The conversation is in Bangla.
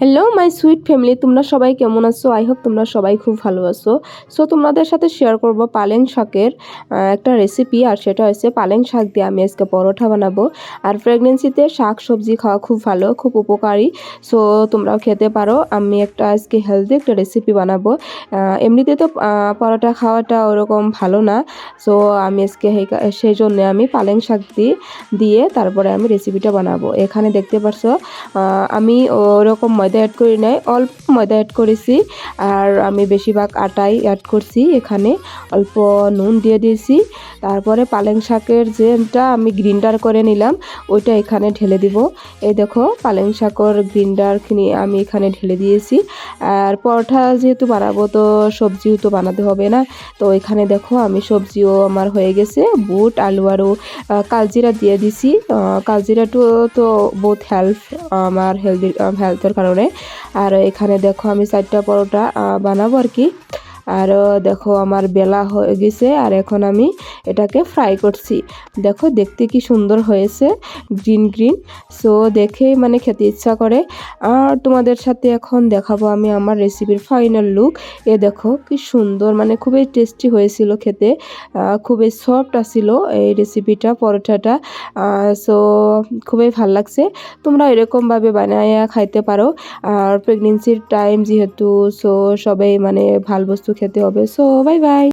হ্যালো মাই সুইট ফ্যামিলি তোমরা সবাই কেমন আছো? আই হোপ তোমরা সবাই খুব ভালো আছো। সো তোমাদের সাথে শেয়ার করব পালেং শাকের একটা রেসিপি আর সেটা হচ্ছে পালেং শাক দিয়ে আমি আজকে পরোটা বানাবো। আর প্রেগনেন্সিতে শাক সবজি খাওয়া খুব ভালো, খুব উপকারী। সো তোমরাও খেতে পারো। আমি একটা আজকে হেলদি একটা রেসিপি বানাবো। এমনিতে তো পরোটা খাওয়াটা ওরকম ভালো না। সো আমি আজকে সেই জন্য আমি পালেং শাক দিয়ে দিয়ে তারপরে আমি রেসিপিটা বানাবো। এখানে দেখতে পারছ আমি ওরকম ময়দা অ্যাড করি নাই, অল্প ময়দা অ্যাড করেছি। আর আমি বেশিরভাগ আটাই অ্যাড করছি এখানে, অল্প নুন দিয়ে দিয়েছি। তারপরে পালেং শাকের যেটা আমি গ্রিন্ডার করে নিলাম, ওইটা এখানে ঢেলে দিব। এই দেখো, পালেং শাকর গ্রিন্ডারখিনি আমি এখানে ঢেলে দিয়েছি। আর পরোটা যেহেতু বানাবো, তো সবজিও তো বানাতে হবে না। তো এখানে দেখো, আমি সবজিও আমার হয়ে গেছে। বুট, আলু আরও কালজিরা দিয়ে দিছি। কালজিরাটো তো বহুত হেল্প আমার হেলদি হেলথের কারণে আর এখানে দেখো আমি চারটা পরোটা বানাবো আর কি। আর দেখো আমার বেলা হয়ে গেছে আর এখন আমি এটাকে ফ্রাই করছি। দেখো দেখতে কি সুন্দর হয়েছে গ্রিন গ্রিন সো দেখেই মানে খেতে ইচ্ছা করে। আর তোমাদের সাথে এখন দেখাবো আমি আমার রেসিপির ফাইনাল লুক এ দেখো কি সুন্দর মানে খুবই টেস্টি হয়েছিল খেতে। খুবই সফট আসিল এই রেসিপিটা পরোটাটা। সো খুবই ভালো লাগছে। তোমরা এরকমভাবে বানাইয়া খাইতে পারো। আর প্রেগনেন্সির টাইম যেহেতু সো সবাই মানে ভালো বস্তু খেতে হবে। So bye bye